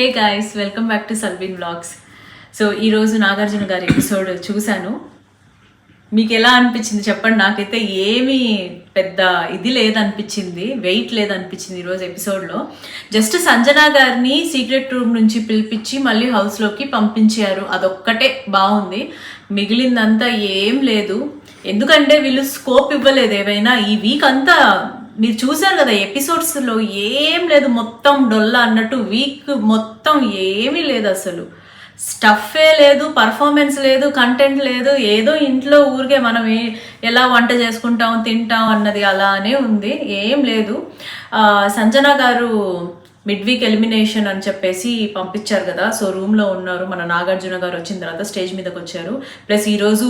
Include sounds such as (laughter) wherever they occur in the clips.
Hey guys welcome back to Salvin vlogs so ఈరోజు నాగార్జున గారి episode చూశాను. మీకు ఎలా అనిపించింది చెప్పండి? నాకైతే ఏమీ పెద్ద ఇది లేదనిపించింది వెయిట్ లేదనిపించింది ఈరోజు ఎపిసోడ్లో జస్ట్ సంజన గారిని సీక్రెట్ రూమ్ నుంచి పిలిపించి మళ్ళీ హౌస్లోకి పంపించారు. అదొక్కటే బాగుంది. మిగిలిందంతా ఏం లేదు. ఎందుకంటే వీళ్ళు స్కోప్ ఇవ్వలేదు. ఏవైనా ఈ వీక్ అంతా మీరు చూసారు కదా ఎపిసోడ్స్లో ఏం లేదు మొత్తం డొల్లా అన్నట్టు వీక్ మొత్తం ఏమీ లేదు అసలు. స్టఫే లేదు పర్ఫార్మెన్స్ లేదు కంటెంట్ లేదు ఏదో ఇంట్లో ఊరికే మనం ఎలా వంట చేసుకుంటాం తింటాం అన్నది అలానే ఉంది ఏం లేదు. సంజన గారు మిడ్ వీక్ ఎలిమినేషన్ అని చెప్పేసి పంపించారు కదా సో రూమ్లో ఉన్నారు మన నాగార్జున గారు వచ్చిన తర్వాత స్టేజ్ మీదకి వచ్చారు. ప్లస్ ఈరోజు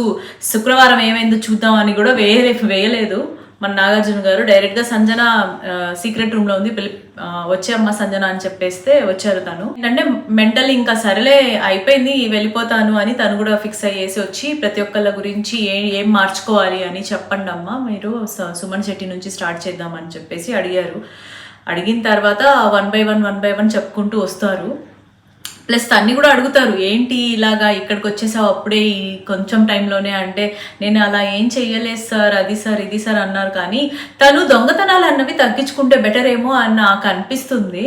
శుక్రవారం ఏమైందో చూద్దామని కూడా వేయలే వేయలేదు. మన నాగార్జున గారు డైరెక్ట్గా సంజన సీక్రెట్ రూమ్లో ఉంది. పిలి ఆ, వచ్చే అమ్మ సంజన అని చెప్పేస్తే వచ్చారు తను. అంటే మెంటల్ ఇంకా సరేలే అయిపోయింది వెళ్ళిపోతాను అని తను కూడా ఫిక్స్ అయ్యేసి వచ్చి ప్రతి ఒక్కళ్ళ గురించి ఏ ఏం మార్చుకోవాలి అని చెప్పండి అమ్మ మీరు స- సుమన్ శెట్టి నుంచి స్టార్ట్ చేద్దామని చెప్పేసి అడిగారు. అడిగిన తర్వాత one by one one by one చెప్పుకుంటూ వస్తారు. ప్లస్ తన్ని కూడా అడుగుతారు ఏంటి ఇలాగా ఇక్కడికి వచ్చేసావు అప్పుడే ఈ కొంచెం టైంలోనే? అంటే నేను అలా ఏం చెయ్యలేదు సార్ అది సార్ ఇది సార్ అన్నారు. కానీ తను దొంగతనాలు అన్నవి తగ్గించుకుంటే బెటర్ ఏమో అని నాకు అనిపిస్తుంది.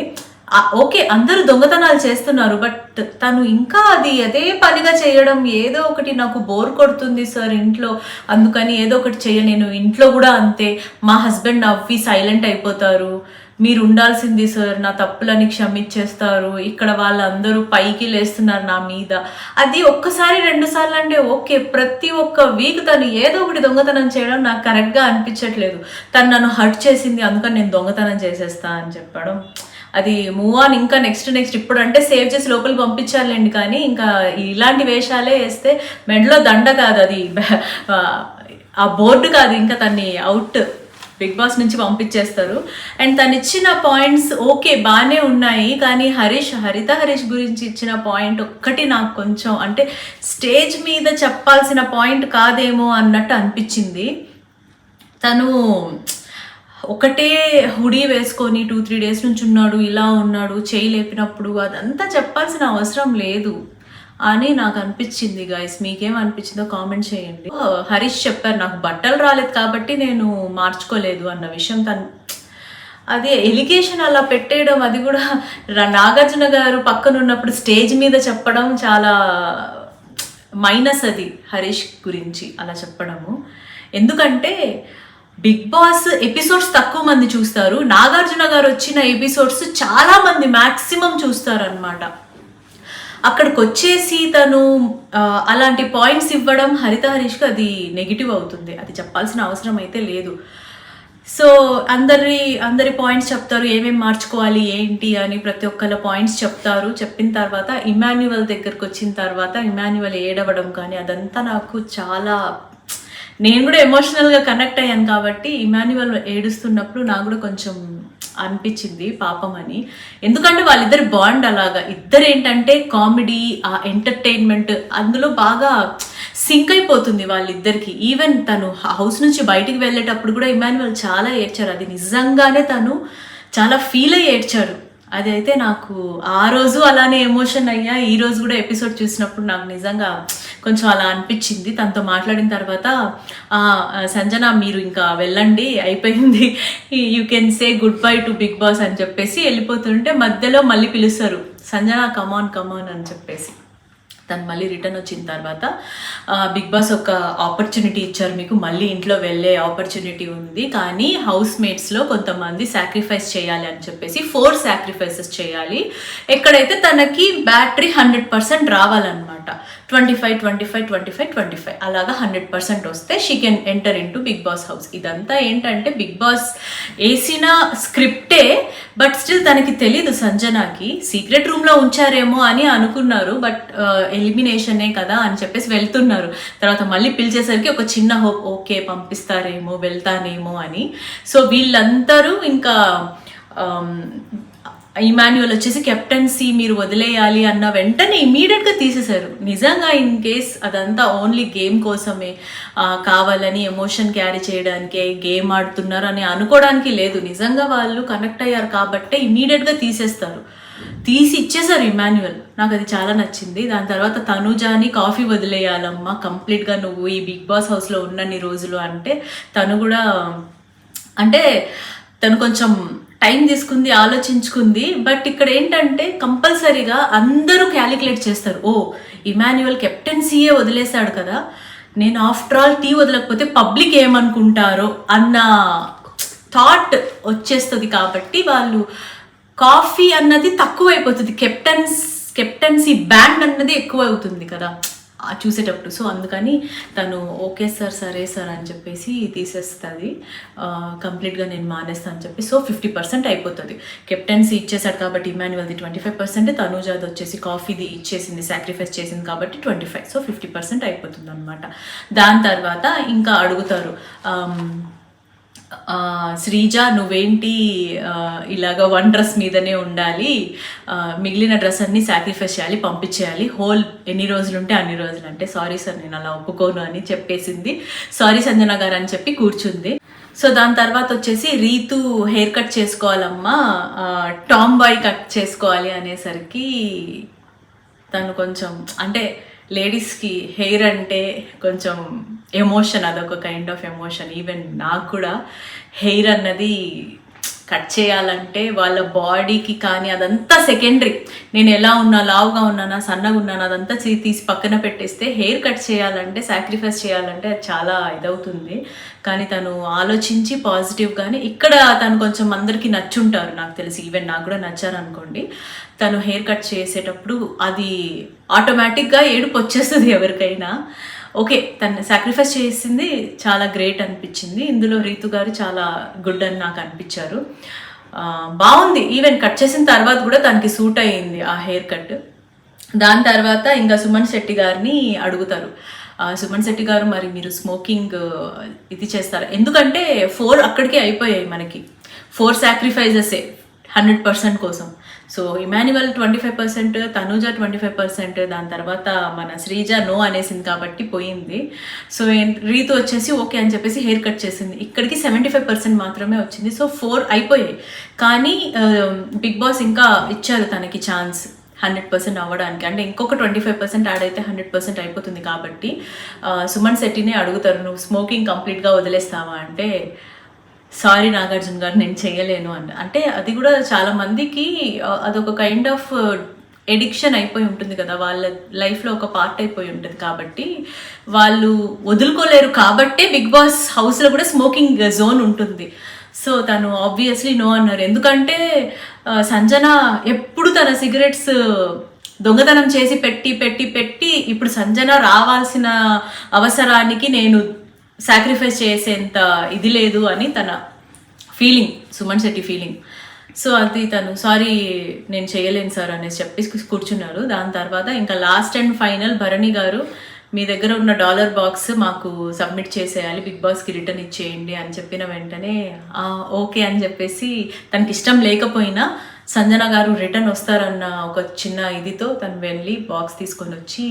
ఓకే అందరూ దొంగతనాలు చేస్తున్నారు బట్ తను ఇంకా అది అదే పనిగా చేయడం ఏదో ఒకటి నాకు బోర్ కొడుతుంది సార్ ఇంట్లో. అందుకని ఏదో ఒకటి చేయ నేను ఇంట్లో కూడా అంతే. మా హస్బెండ్ నవ్వి సైలెంట్ అయిపోతారు. మీరు ఉండాల్సింది సార్. నా తప్పులని క్షమించేస్తారు. ఇక్కడ వాళ్ళందరూ పైకి లేస్తున్నారు నా మీద. అది ఒక్కసారి రెండు సార్లు అంటే ఓకే. ప్రతి ఒక్క వీక్ తను ఏదో ఒకటి దొంగతనం చేయడం నాకు కరెక్ట్గా అనిపించట్లేదు. తను నన్ను హర్ట్ చేసింది అందుకని నేను దొంగతనం చేసేస్తా అని చెప్పడం. అది మూవ్ ఆన్ ఇంకా నెక్స్ట్ నెక్స్ట్ ఇప్పుడు అంటే సేవ్ చేసి లోపలికి పంపించాలండి కానీ ఇంకా ఇలాంటి వేషాలే వేస్తే మెడలో దండ కాదు అది. (laughs) ఆ బోర్డు కాదు ఇంకా తన్ని అవుట్ బిగ్ బాస్ నుంచి పంపించేస్తారు. అండ్ తను ఇచ్చిన పాయింట్స్ ఓకే బాగానే ఉన్నాయి. కానీ హరీష్ హరిత హరీష్ గురించి ఇచ్చిన పాయింట్ ఒక్కటి నాకు కొంచెం అంటే స్టేజ్ మీద చెప్పాల్సిన పాయింట్ కాదేమో అన్నట్టు అనిపించింది. తను ఒకటే హుడీ వేసుకొని టూ త్రీ డేస్ నుంచి ఉన్నాడు ఇలా ఉన్నాడు చేయి లేపినప్పుడు అదంతా చెప్పాల్సిన అవసరం లేదు. అని నాకు అనిపించింది గైస్ మీకేం అనిపించిందో కామెంట్ చేయండి. హరీష్ చెప్పారు నాకు బట్టలు రాలేదు కాబట్టి నేను మార్చుకోలేదు అన్న విషయం తను అదే ఎలిగేషన్ అలా పెట్టేయడం అది కూడా నాగార్జున గారు పక్కన ఉన్నప్పుడు స్టేజ్ మీద చెప్పడం చాలా మైనస్ అది హరీష్ గురించి అలా చెప్పడము. ఎందుకంటే బిగ్ బాస్ ఎపిసోడ్స్ తక్కువ మంది చూస్తారు. నాగార్జున గారు వచ్చిన ఎపిసోడ్స్ చాలా మంది మ్యాక్సిమం చూస్తారు అనమాట అక్కడికి వచ్చేసి తను అలాంటి పాయింట్స్ ఇవ్వడం హరిత హరీష్కి అది నెగిటివ్ అవుతుంది. అది చెప్పాల్సిన అవసరం అయితే లేదు. సో అందరి అందరి పాయింట్స్ చెప్తారు ఏమేమి మార్చుకోవాలి ఏంటి అని ప్రతి ఒక్కళ్ళ పాయింట్స్ చెప్తారు. చెప్పిన తర్వాత ఇమాన్యువల్ దగ్గరకు వచ్చిన తర్వాత ఇమాన్యువల్ ఏడవడం కానీ అదంతా నాకు చాలా నేను కూడా ఎమోషనల్గా కనెక్ట్ అయ్యాను కాబట్టి ఇమాన్యువల్ ఏడుస్తున్నప్పుడు నాకు కూడా కొంచెం అనిపించింది పాపం అని. ఎందుకంటే వాళ్ళిద్దరు బాండ్ అలాగా. ఇద్దరు ఏంటంటే కామెడీ ఆ ఎంటర్టైన్మెంట్ అందులో బాగా సింక్ అయిపోతుంది వాళ్ళిద్దరికి. ఈవెన్ తను హౌస్ నుంచి బయటికి వెళ్ళేటప్పుడు కూడా ఇమాన్యువల్ చాలా ఏడ్చారు. అది నిజంగానే తను చాలా ఫీల్ అయ్యి ఏడ్చారు. అది అయితే నాకు ఆ రోజు అలానే ఎమోషన్ అయ్యా. ఈ రోజు కూడా ఎపిసోడ్ చూసినప్పుడు నాకు నిజంగా కొంచెం అలా అనిపించింది. తనతో మాట్లాడిన తర్వాత సంజన మీరు ఇంకా వెళ్ళండి అయిపోయింది. You can say goodbye to Bigg Boss అని చెప్పేసి వెళ్ళిపోతుంటే మధ్యలో మళ్ళీ పిలుస్తారు సంజన కమాన్ కమాన్ అని చెప్పేసి. తను మళ్ళీ రిటర్న్ వచ్చిన తర్వాత బిగ్ బాస్ ఒక ఆపర్చునిటీ ఇచ్చారు మీకు. మళ్ళీ ఇంట్లో వెళ్ళే ఆపర్చునిటీ ఉంది. కానీ హౌస్ మేట్స్లో కొంతమంది సాక్రిఫైస్ చేయాలి అని చెప్పేసి ఫోర్ సాక్రిఫైసెస్ చేయాలి. ఎక్కడైతే తనకి బ్యాటరీ హండ్రెడ్ పర్సెంట్ రావాలన్నమాట. Twenty five twenty five twenty five twenty five అలాగా హండ్రెడ్ పర్సెంట్ వస్తే she can enter into Bigg Boss house ఇదంతా ఏంటంటే బిగ్ బాస్ వేసిన స్క్రిప్టే బట్ స్టిల్ తనకి తెలీదు సంజనాకి. సీక్రెట్ రూమ్లో ఉంచారేమో అని అనుకున్నారు బట్ ఎలిమినేషనే uh, కదా అని చెప్పేసి వెళ్తున్నారు. తర్వాత మళ్ళీ పిలిచేసరికి ఒక చిన్న హోప్ ఓకే పంపిస్తారేమో వెళ్తానేమో అని. సో వీళ్ళందరూ ఇంకా um, ఇమాన్యువల్ వచ్చేసి కెప్టెన్సీ మీరు వదిలేయాలి అన్న వెంటనే ఇమీడియట్గా గా తీసేశారు. నిజంగా ఇన్ కేస్ అదంతా ఓన్లీ గేమ్ కోసమే కావాలని ఎమోషన్ క్యారీ చేయడానికే గేమ్ ఆడుతున్నారు అని అనుకోవడానికి లేదు. నిజంగా వాళ్ళు కనెక్ట్ అయ్యారు కాబట్టే ఇమీడియట్గా గా తీసేస్తారు. తీసి ఇచ్చేసారు ఇమాన్యువల్ నాకు అది చాలా నచ్చింది. దాని తర్వాత తనుజాని కాఫీ వదిలేయాలమ్మా కంప్లీట్గా నువ్వు ఈ బిగ్ బాస్ హౌస్లో ఉన్నన్ని రోజులు అంటే తను కూడా అంటే తను కొంచెం టైం తీసుకుంది ఆలోచించుకుంది. బట్ ఇక్కడ ఏంటంటే కంపల్సరీగా అందరూ క్యాలిక్యులేట్ చేస్తారు. ఓ ఇమాన్యువల్ కెప్టెన్సీయే వదిలేశాడు కదా. నేను ఆఫ్టర్ ఆల్ టీ వదలకపోతే పబ్లిక్ ఏమనుకుంటారో అన్న థాట్ వచ్చేస్తుంది కాబట్టి వాళ్ళు కాఫీ అన్నది తక్కువైపోతుంది. కెప్టెన్స్ కెప్టెన్సీ బ్యాండ్ అన్నది ఎక్కువ అవుతుంది కదా. చూసేటప్పుడు. సో అందుకని తను ఓకే సార్ సరే సార్ అని చెప్పేసి తీసేస్తుంది. కంప్లీట్గా నేను మానేస్తాను అని చెప్పి. సో ఫిఫ్టీ పర్సెంట్ అయిపోతుంది. కెప్టెన్సీ ఇచ్చేసాడు కాబట్టి ఇమాన్యువల్ది ట్వంటీ ఫైవ్ పర్సెంట్ తనూజాది వచ్చేసి కాఫీది ఇచ్చేసింది సాక్రిఫైస్ చేసింది కాబట్టి twenty five. So fifty percent అయిపోతుంది అనమాట దాని తర్వాత ఇంకా అడుగుతారు శ్రీజ నువ్వేంటి ఇలాగ వన్ డ్రెస్ మీదనే ఉండాలి. మిగిలిన డ్రెస్ అన్ని సాక్రిఫైస్ చేయాలి పంపించేయాలి. హోల్ ఎన్ని రోజులు ఉంటే అన్ని రోజులు అంటే సారీ సార్ నేను అలా ఒప్పుకోను అని చెప్పేసింది. సారీ సంజన గారు అని చెప్పి కూర్చుంది. సో దాని తర్వాత వచ్చేసి రీతు హెయిర్ కట్ చేసుకోవాలమ్మా. టామ్ బాయ్ కట్ చేసుకోవాలి అనేసరికి తను కొంచెం అంటే లేడీస్కి హెయిర్ అంటే కొంచెం ఎమోషన్ అదొక కైండ్ ఆఫ్ ఎమోషన్ ఈవెన్ నాకు కూడా హెయిర్ అన్నది కట్ చేయాలంటే వాళ్ళ బాడీకి కానీ అదంతా సెకండరీ. నేను ఎలా ఉన్నా లావుగా ఉన్నానా సన్నగా ఉన్నానా అదంతా తీసి పక్కన పెట్టేస్తే హెయిర్ కట్ చేయాలంటే సాక్రిఫైస్ చేయాలంటే అది చాలా ఇదవుతుంది. కానీ తను ఆలోచించి పాజిటివ్ కానీ ఇక్కడ తను కొంచెం అందరికీ నచ్చుంటారు. నాకు తెలిసి ఈవెన్ నాకు కూడా నచ్చారు అనుకోండి తను హెయిర్ కట్ చేసేటప్పుడు అది ఆటోమేటిక్గా ఏడుపు వచ్చేస్తుంది ఎవరికైనా. ఓకే తను సాక్రిఫైస్ చేసింది చాలా గ్రేట్ అనిపించింది. ఇందులో రీతు గారు చాలా గుడ్ అని నాకు అనిపించారు. బాగుంది. ఈవెన్ కట్ చేసిన తర్వాత కూడా తనకి సూట్ అయ్యింది ఆ హెయిర్ కట్ దాని తర్వాత ఇంకా సుమన్ శెట్టి గారిని అడుగుతారు. సుమన్ శెట్టి గారు మరి మీరు స్మోకింగ్ ఇది చేస్తారు? ఎందుకంటే ఫోర్ అక్కడికే అయిపోయాయి మనకి. ఫోర్ సాక్రిఫైజెసే హండ్రెడ్ పర్సెంట్ కోసం. So Emmanuel twenty five percent Tanuja twenty five percent దాని తర్వాత మన శ్రీజ నో అనేసింది కాబట్టి పోయింది. సో రీతో రీతు వచ్చేసి ఓకే అని చెప్పేసి హెయిర్ కట్ చేసింది. ఇక్కడికి సెవెంటీ ఫైవ్ పర్సెంట్ మాత్రమే వచ్చింది. సో ఫోర్ అయిపోయాయి. కానీ బిగ్ బాస్ ఇంకా ఇచ్చారు తనకి ఛాన్స్ హండ్రెడ్ పర్సెంట్ అవ్వడానికి. అంటే ఇంకొక ట్వంటీ ఫైవ్ పర్సెంట్ యాడ్ అయితే హండ్రెడ్ పర్సెంట్ అయిపోతుంది కాబట్టి సుమన్ శెట్టినే అడుగుతారు నువ్వు స్మోకింగ్ కంప్లీట్గా వదిలేస్తావా? అంటే సారీ నాగార్జున గారు నేను చేయలేను అని అంటే అది కూడా చాలా మందికి అదొక కైండ్ ఆఫ్ ఎడిక్షన్ అయిపోయి ఉంటుంది కదా. వాళ్ళ లైఫ్లో ఒక పార్ట్ అయిపోయి ఉంటుంది కాబట్టి వాళ్ళు వదులుకోలేరు కాబట్టే బిగ్ బాస్ హౌస్లో కూడా స్మోకింగ్ జోన్ ఉంటుంది. సో తను ఆబ్వియస్లీ నో అన్నారు. ఎందుకంటే సంజన ఎప్పుడు తన సిగరెట్స్ దొంగతనం చేసి పెట్టి పెట్టి పెట్టి ఇప్పుడు సంజన రావాల్సిన అవసరానికి నేను సాక్రిఫైస్ చేసేంత ఇది లేదు అని తన feeling Suman Shetty feeling so అది తను సారీ నేను చేయలేను సార్ అనేసి చెప్పి కూర్చున్నారు దాని తర్వాత ఇంకా last and final Bharani garu మీ దగ్గర ఉన్న డాలర్ బాక్స్ మాకు సబ్మిట్ చేసేయాలి బిగ్ బాస్కి రిటర్న్ ఇచ్చేయండి అని చెప్పిన వెంటనే ఓకే అని చెప్పేసి తనకి ఇష్టం లేకపోయినా సంజన గారు రిటర్న్ వస్తారన్న ఒక చిన్న ఇదితో తను వెళ్ళి బాక్స్ తీసుకొని వచ్చి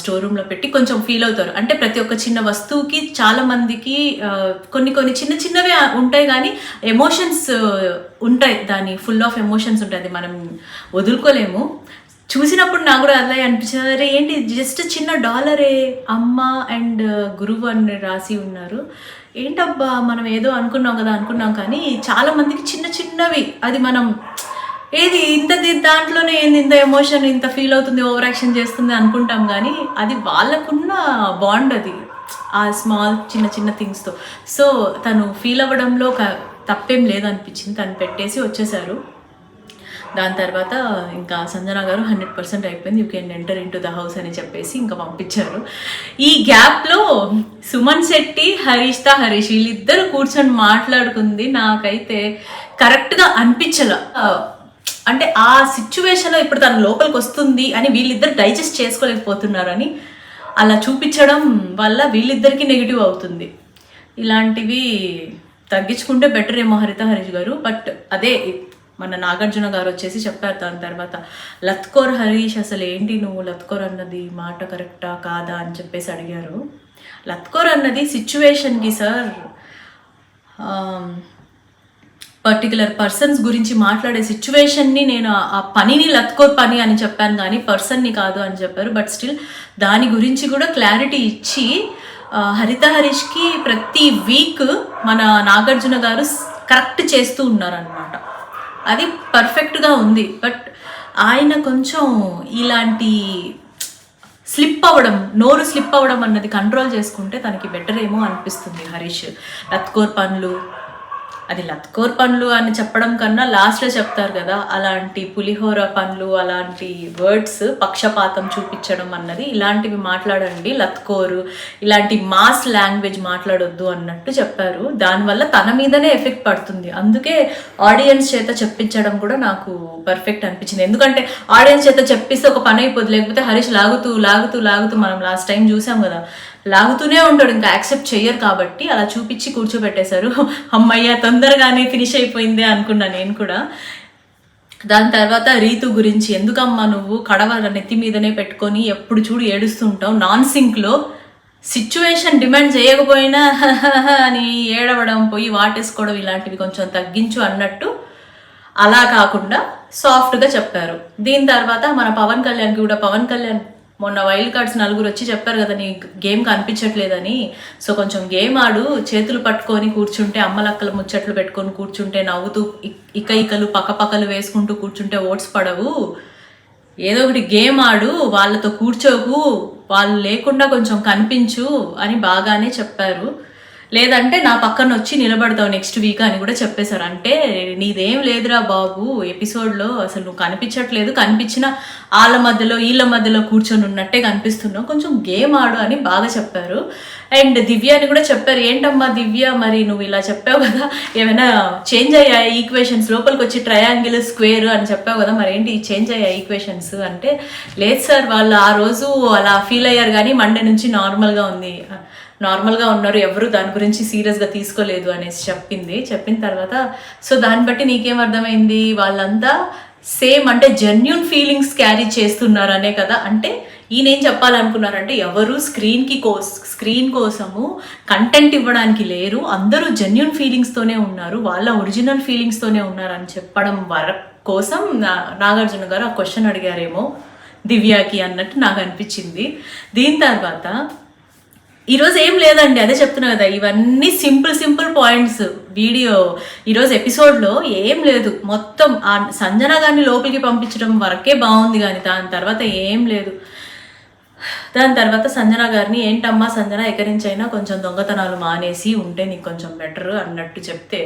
స్టోర్ రూమ్లో పెట్టి కొంచెం ఫీల్ అవుతారు. అంటే ప్రతి ఒక్క చిన్న వస్తువుకి చాలా మందికి కొన్ని కొన్ని చిన్న చిన్నవే ఉంటాయి కానీ ఎమోషన్స్ ఉంటాయి. దాని ఫుల్ ఆఫ్ ఎమోషన్స్ ఉంటుంది మనం వదులుకోలేము. చూసినప్పుడు నాకు కూడా అలా అనిపించింది. అరే ఏంటి? జస్ట్ చిన్న డాలరే అమ్మ అండ్ గురువు అని రాసి ఉన్నారు. ఏంటబ్బా? మనం ఏదో అనుకున్నాం కదా అనుకున్నాం కానీ చాలామందికి చిన్న చిన్నవి అది మనం ఏది ఇంత దాంట్లోనే ఏంది ఇంత ఎమోషన్ ఇంత ఫీల్ అవుతుంది ఓవర్ యాక్షన్ చేస్తుంది అనుకుంటాం కానీ అది వాళ్ళకున్న బాండ్ అది. ఆ స్మాల్ చిన్న చిన్న థింగ్స్తో సో తను ఫీల్ అవ్వడంలో క- తప్పేం లేదనిపించింది. తను పెట్టేసి వచ్చేసారు. దాని తర్వాత ఇంకా సంజన గారు హండ్రెడ్ పర్సెంట్ అయిపోయింది. You can enter into the house అని చెప్పేసి ఇంకా పంపించారు. ఈ గ్యాప్లో సుమన్ శెట్టి హరీష్త హరీష్ వీళ్ళిద్దరు కూర్చొని మాట్లాడుకుంది. నాకైతే కరెక్ట్గా అనిపించలే. అంటే ఆ సిచ్యువేషన్లో ఇప్పుడు తన లోపలికి వస్తుంది అని వీళ్ళిద్దరు డైజెస్ట్ చేసుకోలేకపోతున్నారని అలా చూపించడం వల్ల వీళ్ళిద్దరికీ నెగిటివ్ అవుతుంది. ఇలాంటివి తగ్గించుకుంటే బెటర్ ఏమో హరిత హరీష్ గారు. బట్ అదే మన నాగార్జున గారు వచ్చేసి చెప్పారు దాని తర్వాత లత్కోర్ హరీష్ అసలు ఏంటి నువ్వు? లత్కోర్ అన్నది మాట కరెక్టా కాదా అని చెప్పేసి అడిగారు. లత్కోర్ అన్నది సిచ్యువేషన్కి సార్ పర్టికులర్ పర్సన్స్ గురించి మాట్లాడే సిచ్యువేషన్ని నేను ఆ- పనిని లత్కోర్ పని అని చెప్పాను కానీ పర్సన్ని కాదు అని చెప్పారు. బట్ స్టిల్ దాని గురించి కూడా క్లారిటీ ఇచ్చి హరిత హరీష్కి ప్రతి వీక్ మన నాగార్జున గారు కరెక్ట్ చేస్తూ ఉన్నారనమాట అది పర్ఫెక్ట్గా ఉంది. బట్ ఆయన కొంచెం ఇలాంటి స్లిప్ అవ్వడం నోరు స్లిప్ అవ్వడం అన్నది కంట్రోల్ చేసుకుంటే తనకి బెటర్ ఏమో అనిపిస్తుంది హరీష్. లత్కోర్ పనులు అది లత్కోర్ పనులు అని చెప్పడం కన్నా లాస్ట్లో చెప్తారు కదా అలాంటి పులిహోర పనులు అలాంటి వర్డ్స్ పక్షపాతం చూపించడం అన్నది ఇలాంటివి మాట్లాడండి లత్కోరు ఇలాంటి మాస్ లాంగ్వేజ్ మాట్లాడొద్దు అన్నట్టు చెప్పారు. దానివల్ల తన మీదనే ఎఫెక్ట్ పడుతుంది. అందుకే ఆడియన్స్ చేత చెప్పించడం కూడా నాకు పర్ఫెక్ట్ అనిపించింది. ఎందుకంటే ఆడియన్స్ చేత చెప్పిస్తే ఒక పని అయిపోద్ది. లేకపోతే హరీష్ లాగుతూ లాగుతూ లాగుతూ మనం లాస్ట్ టైం చూసాం కదా లాగుతూనే ఉంటాడు ఇంకా యాక్సెప్ట్ చెయ్యరు కాబట్టి అలా చూపించి కూర్చోబెట్టేశారు. అమ్మయ్య తొందరగానే ఫినిష్ అయిపోయిందే అనుకున్నా నేను కూడా. దాని తర్వాత రీతు గురించి ఎందుకమ్మా నువ్వు కడవ నెత్తి మీదనే పెట్టుకొని ఎప్పుడు చూడు ఏడుస్తూ ఉంటావు? నాన్ సింక్లో సిచ్యువేషన్ డిమాండ్ చేయకపోయినా (laughs) అని ఏడవడం పోయి వాటేసుకోవడం ఇలాంటివి కొంచెం తగ్గించు అన్నట్టు అలా కాకుండా సాఫ్ట్గా చెప్పారు. దీని తర్వాత మన పవన్ కళ్యాణ్కి కూడా పవన్ కళ్యాణ్ మొన్న వైల్డ్ కార్డ్స్ నలుగురు వచ్చి చెప్పారు కదా నీ గేమ్ కనిపించట్లేదని. సో కొంచెం గేమ్ ఆడు చేతులు పట్టుకొని కూర్చుంటే అమ్మలక్కల ముచ్చట్లు పెట్టుకొని కూర్చుంటే నవ్వుతూ ఇక ఇకలు పక్కపక్కలు వేసుకుంటూ కూర్చుంటే ఓట్స్ పడవు. ఏదో ఒకటి గేమ్ ఆడు వాళ్ళతో కూర్చోకు వాళ్ళు లేకుండా కొంచెం కనిపించు అని బాగానే చెప్పారు. లేదంటే నా పక్కన వచ్చి నిలబడతావు నెక్స్ట్ వీక్ అని కూడా చెప్పేశారు. అంటే నీదేం లేదురా బాబు ఎపిసోడ్లో అసలు నువ్వు కనిపించట్లేదు. కనిపించిన వాళ్ళ మధ్యలో వీళ్ళ మధ్యలో కూర్చొని ఉన్నట్టే కనిపిస్తున్నావు. కొంచెం గేమ్ ఆడు అని బాగా చెప్పారు. అండ్ దివ్య అని కూడా చెప్పారు ఏంటమ్మా దివ్య మరి నువ్వు ఇలా చెప్పావు కదా ఏమైనా చేంజ్ అయ్యాయి ఈక్వేషన్స్ లోపలికి వచ్చి ట్రయాంగిల్ స్క్వేర్ అని చెప్పావు కదా మరి ఏంటి చేంజ్ అయ్యాయి ఈక్వేషన్స్ అంటే లేదు సార్ వాళ్ళు ఆ రోజు అలా ఫీల్ అయ్యారు కానీ మండే నుంచి నార్మల్గా ఉంది. నార్మల్గా ఉన్నారు ఎవరు దాని గురించి సీరియస్గా తీసుకోలేదు అనేసి చెప్పింది. చెప్పిన తర్వాత సో దాన్ని బట్టి నీకేం అర్థమైంది? వాళ్ళంతా సేమ్ అంటే జెన్యున్ ఫీలింగ్స్ క్యారీ చేస్తున్నారు అనే కదా? అంటే ఈయన ఏం చెప్పాలనుకున్నారంటే ఎవరు స్క్రీన్కి కోస్ స్క్రీన్ కోసము కంటెంట్ ఇవ్వడానికి లేరు అందరూ జెన్యున్ ఫీలింగ్స్తోనే ఉన్నారు వాళ్ళ ఒరిజినల్ ఫీలింగ్స్తోనే ఉన్నారని చెప్పడం వర కోసం నా- నాగార్జున గారు ఆ క్వశ్చన్ అడిగారేమో దివ్యాకి అన్నట్టు నాకు అనిపించింది. దీని తర్వాత ఈరోజు ఏం లేదండి అదే చెప్తున్నా కదా ఇవన్నీ సింపుల్ సింపుల్ పాయింట్స్ వీడియో. ఈరోజు ఎపిసోడ్లో ఏం లేదు మొత్తం ఆ సంజన గారిని లోపలికి పంపించడం వరకే బాగుంది కానీ దాని తర్వాత ఏం లేదు. దాని తర్వాత సంజన గారిని ఏంటమ్మా సంజన ఎకరించైనా కొంచెం దొంగతనాలు మానేసి ఉంటే నీకు కొంచెం బెటర్ అన్నట్టు చెప్తే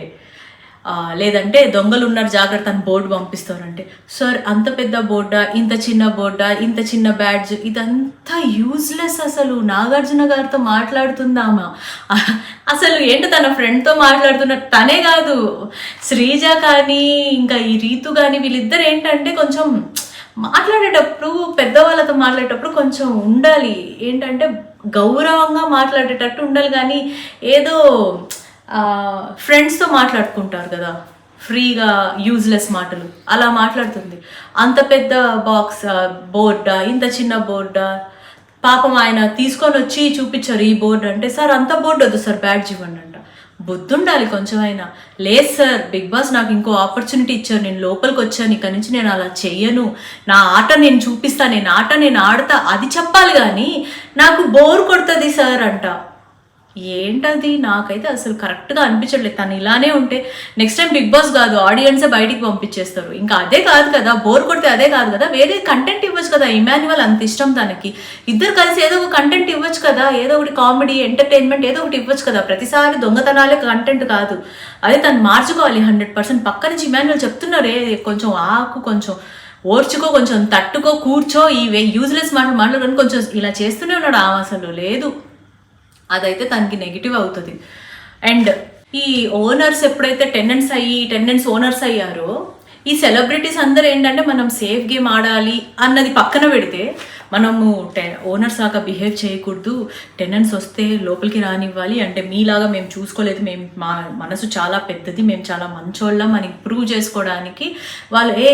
లేదంటే దొంగలు ఉన్నారు జాగ్రత్త అని బోర్డు పంపిస్తారంటే. సార్ అంత పెద్ద బోర్డా? ఇంత చిన్న బోర్డా? ఇంత చిన్న బ్యాడ్జ్? ఇదంతా యూజ్లెస్ అసలు. నాగార్జున గారితో మాట్లాడుతుందామా? (laughs) అసలు ఏంటో తన ఫ్రెండ్తో మాట్లాడుతున్న? తనే కాదు. శ్రీజ కానీ ఇంకా ఈ రీతు కానీ వీళ్ళిద్దరు ఏంటంటే కొంచెం మాట్లాడేటప్పుడు పెద్దవాళ్ళతో మాట్లాడేటప్పుడు కొంచెం ఉండాలి. ఏంటంటే గౌరవంగా మాట్లాడేటట్టు ఉండాలి. కానీ ఏదో ఫ్రెండ్స్తో మాట్లాడుకుంటారు కదా. ఫ్రీగా యూజ్లెస్ మాటలు. అలా మాట్లాడుతుంది. అంత పెద్ద బాక్స్ బోర్డా ఇంత చిన్న బోర్డా పాపం ఆయన తీసుకొని వచ్చి చూపించారు ఈ బోర్డు అంటే సార్ అంత బోర్డు వద్దు సార్ బ్యాడ్జ్ ఇవ్వండి అంట. బుద్ధుండాలి కొంచెం అయినా లేదు సార్ బిగ్ బాస్ నాకు ఇంకో ఆపర్చునిటీ ఇచ్చారు. నేను లోపలికి వచ్చాను. ఇక్కడి నుంచి నేను అలా చెయ్యను. నా ఆట నేను చూపిస్తా నేను ఆట నేను ఆడతా. అది చెప్పాలి కానీ నాకు బోర్ కొడుతుంది సార్ అంట. ఏంటది? నాకైతే అసలు కరెక్ట్గా అనిపించట్లేదు. తను ఇలానే ఉంటే నెక్స్ట్ టైం బిగ్ బాస్ కాదు ఆడియన్సే బయటికి పంపించేస్తారు. ఇంకా అదే కాదు కదా బోర్ కొడితే అదే కాదు కదా వేరే కంటెంట్ ఇవ్వచ్చు కదా ఇమాన్యువల్ అంత ఇష్టం తనకి. ఇద్దరు కలిసి ఏదో ఒక కంటెంట్ ఇవ్వచ్చు కదా ఏదో ఒకటి కామెడీ ఎంటర్టైన్మెంట్ ఏదో ఒకటి ఇవ్వచ్చు కదా. ప్రతిసారి దొంగతనాలే కంటెంట్ కాదు. అదే తను మార్చుకోవాలి హండ్రెడ్ పర్సెంట్ పక్క నుంచి ఇమాన్యువల్ చెప్తున్నారే కొంచెం ఆకు కొంచెం ఓర్చుకో కొంచెం తట్టుకో కూర్చో ఈ యూజ్లెస్ మాటలు మాట్లాడుకొని కొంచెం ఇలా చేస్తూనే ఉన్నాడు ఆమె అసలు లేదు. అదైతే తనకి నెగిటివ్ అవుతుంది. అండ్ ఈ ఓనర్స్ ఎప్పుడైతే టెనెంట్స్ అయ్యి టెనెంట్స్ ఓనర్స్ అయ్యారో ఈ సెలబ్రిటీస్ అందరూ ఏంటంటే మనం సేఫ్ గేమ్ ఆడాలి అన్నది పక్కన పెడితే మనము టె ఓనర్స్ లాగా బిహేవ్ చేయకూడదు. టెనెంట్స్ వస్తే లోపలికి రానివ్వాలి. అంటే మీలాగా మేము చూసుకోలేదు మేము మా మనసు చాలా పెద్దది మేము చాలా మంచోళ్ళం అని ప్రూవ్ చేసుకోవడానికి వాళ్ళు ఏ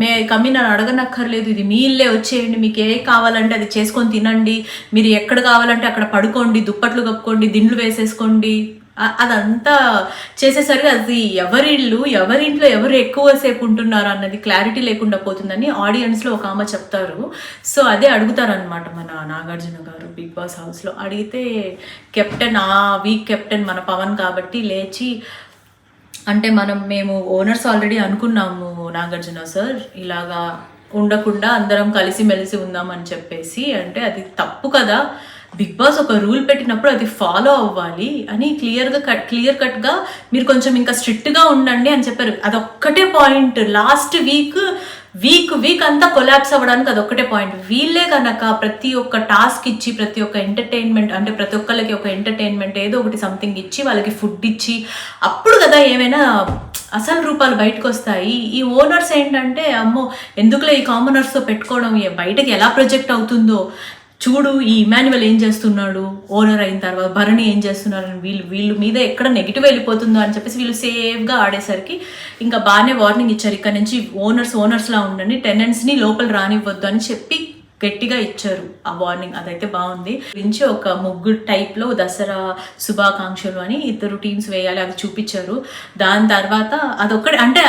మే కమ్మి నన్ను అడగనక్కర్లేదు. ఇది మీ ఇల్లే వచ్చేయండి. మీకు ఏ కావాలంటే అది చేసుకొని తినండి. మీరు ఎక్కడ కావాలంటే అక్కడ పడుకోండి దుప్పట్లు కప్పుకోండి దిండ్లు వేసేసుకోండి. అదంతా చేసేసరికి అది ఎవరిళ్ళు ఎవరింట్లో ఎవరు ఎక్కువసేపు ఉంటున్నారు అన్నది క్లారిటీ లేకుండా పోతుందని ఆడియన్స్లో ఒక ఆమె చెప్తారు. సో అదే అడుగుతారనమాట మన నాగార్జున గారు బిగ్ బాస్ హౌస్లో. అడిగితే కెప్టెన్ ఆ వీక్ కెప్టెన్ మన పవన్ కాబట్టి లేచి అంటే మనం మేము ఓనర్స్ ఆల్రెడీ అనుకున్నాము నాగార్జున సార్ ఇలాగా ఉండకుండా అందరం కలిసి మెలిసి ఉందామని చెప్పేసి అంటే అది తప్పు కదా. బిగ్ బాస్ ఒక రూల్ పెట్టినప్పుడు అది ఫాలో అవ్వాలి అని క్లియర్గా కట్ క్లియర్ కట్గా మీరు కొంచెం ఇంకా స్ట్రిక్ట్గా ఉండండి అని చెప్పారు. అదొక్కటే point. Last week week week అంతా కొలాప్స్ అవ్వడానికి అదొక్కటే పాయింట్. వీళ్ళే కనుక ప్రతి ఒక్క టాస్క్ ఇచ్చి ప్రతి ఒక్క ఎంటర్టైన్మెంట్ అంటే ప్రతి ఒక్కరికి ఒక ఎంటర్టైన్మెంట్ ఏదో ఒకటి సంథింగ్ ఇచ్చి వాళ్ళకి ఫుడ్ ఇచ్చి అప్పుడు కదా ఏమైనా అసలు రూపాలు బయటకు వస్తాయి. ఈ ఓనర్స్ ఏంటంటే అమ్మో ఎందుకులే ఈ కామనర్స్తో పెట్టుకోవడం? బయటకి ఎలా ప్రొజెక్ట్ అవుతుందో? చూడు ఈ ఇమాన్యువల్ ఏం చేస్తున్నాడు? ఓనర్ అయిన తర్వాత భరణి ఏం చేస్తున్నారు అని వీళ్ళు వీళ్ళు మీద ఎక్కడ నెగిటివ్ వెళ్ళిపోతుందో అని చెప్పేసి వీళ్ళు సేఫ్గా ఆడేసరికి ఇంకా బాగానే వార్నింగ్ ఇచ్చారు. ఇక్కడ నుంచి ఓనర్స్ ఓనర్స్లా ఉండండి టెనెంట్స్ని లోపల రానివ్వద్దు అని చెప్పి గట్టిగా ఇచ్చారు ఆ వార్నింగ్ అదైతే బాగుంది. నుంచి ఒక ముగ్గురు టైప్లో దసరా శుభాకాంక్షలు అని ఇద్దరు టీమ్స్ వేయాలి అది చూపించారు. దాని తర్వాత అదొక్కటి అంటే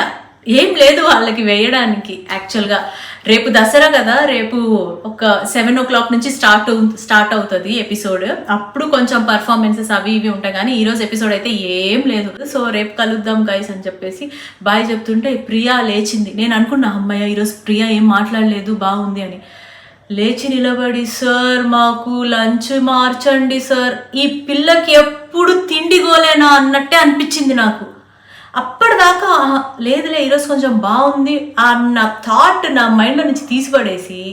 ఏం లేదు వాళ్ళకి వేయడానికి యాక్చువల్గా రేపు దసరా కదా రేపు ఒక సెవెన్ ఓ క్లాక్ నుంచి స్టార్ట్ స్టార్ట్ అవుతుంది ఎపిసోడ్ అప్పుడు కొంచెం పర్ఫార్మెన్సెస్ అవి ఇవి ఉంటాయి కానీ ఈరోజు ఎపిసోడ్ అయితే ఏం లేదు. సో రేపు కలుద్దాం గైస్ అని చెప్పేసి బాయ్ చెప్తుంటే ప్రియా లేచింది. నేను అనుకున్నా అమ్మయ్య ఈరోజు ప్రియా ఏం మాట్లాడలేదు బాగుంది అని. లేచి నిలబడి సార్ మాకు లంచ్ మార్చండి సార్. ఈ పిల్లకి ఎప్పుడు తిండి గోలేనా? అన్నట్టే అనిపించింది నాకు. అప్పటిదాకా లేదులే ఈరోజు కొంచెం బాగుంది అన్న థాట్ నా మైండ్లో నుంచి తీసిపడేసి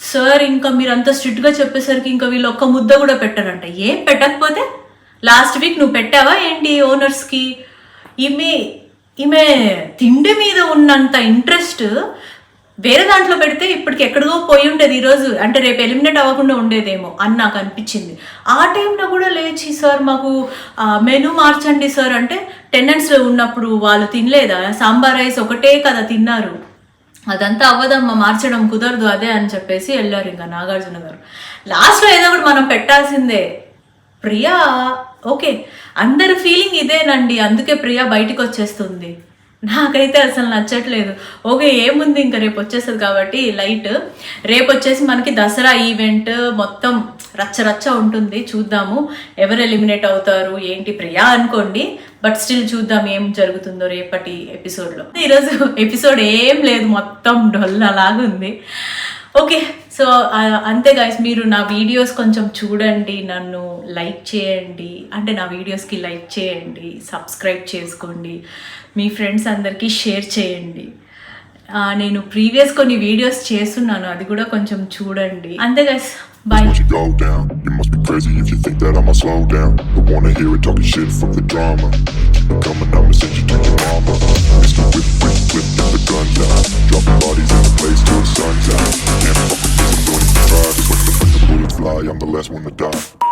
సార్ ఇంకా మీరు అంత స్ట్రిక్ట్గా చెప్పేసరికి ఇంకా వీళ్ళు ఒక్క ముద్ద కూడా పెట్టారంట. ఏం పెట్టకపోతే? లాస్ట్ వీక్ నువ్వు పెట్టావా ఏంటి ఓనర్స్కి ఈమె ఈమె తిండి మీద ఉన్నంత ఇంట్రెస్ట్ వేరే దాంట్లో పెడితే ఇప్పటికి ఎక్కడికో పోయి ఉండేది ఈరోజు అంటే రేపు ఎలిమినేట్ అవ్వకుండా ఉండేదేమో అని నాకు అనిపించింది. ఆ టైంలో కూడా లేచి సార్ మాకు మెనూ మార్చండి సార్. అంటే టెండెన్స్లో ఉన్నప్పుడు వాళ్ళు తినలేదా? సాంబార్ రైస్ ఒకటే కదా తిన్నారు. అదంతా అవ్వదమ్మా మార్చడం కుదరదు అదే అని చెప్పేసి వెళ్ళారు ఇంకా నాగార్జున గారు. లాస్ట్లో ఏదో ఒకటి మనం పెట్టాల్సిందే. ప్రియా ఓకే. అందరి ఫీలింగ్ ఇదేనండి. అందుకే ప్రియా బయటకు వచ్చేస్తుంది. నాకైతే అసలు నచ్చట్లేదు. ఓకే ఏముంది ఇంకా రేపు వచ్చేస్తుంది కాబట్టి లైట్. రేపు వచ్చేసి మనకి దసరా ఈవెంట్ మొత్తం రచ్చ రచ్చ ఉంటుంది చూద్దాము. ఎవరు ఎలిమినేట్ అవుతారు ఏంటి ప్రియా అనుకోండి. బట్ స్టిల్ చూద్దాం ఏం జరుగుతుందో రేపటి ఎపిసోడ్లో. ఈరోజు (laughs) ఎపిసోడ్ ఏం లేదు మొత్తం డొల్ అలాగుంది ఓకే సో అంతే గాయస్ మీరు నా వీడియోస్ కొంచెం చూడండి నన్ను లైక్ చేయండి. అంటే నా వీడియోస్కి లైక్ చేయండి సబ్స్క్రైబ్ చేసుకోండి. మీ ఫ్రెండ్స్ అందరికీ షేర్ చేయండి. నేను ప్రీవియస్ కొన్ని వీడియోస్ చేస్తున్నాను అది కూడా కొంచెం చూడండి అంతే guys bye Watch it go down. You must be crazy if you think that I'ma slow down. Don't wanna hear it talking shit from the drama. Keep it coming, I'ma send you to your mama. Mr. Whip, whip, whip, get the gun down. Dropping bodies in the place till the sun's out. Can't fuck with this, I'm going to try. Just when the, when the bullets fly, I'm the last one to die.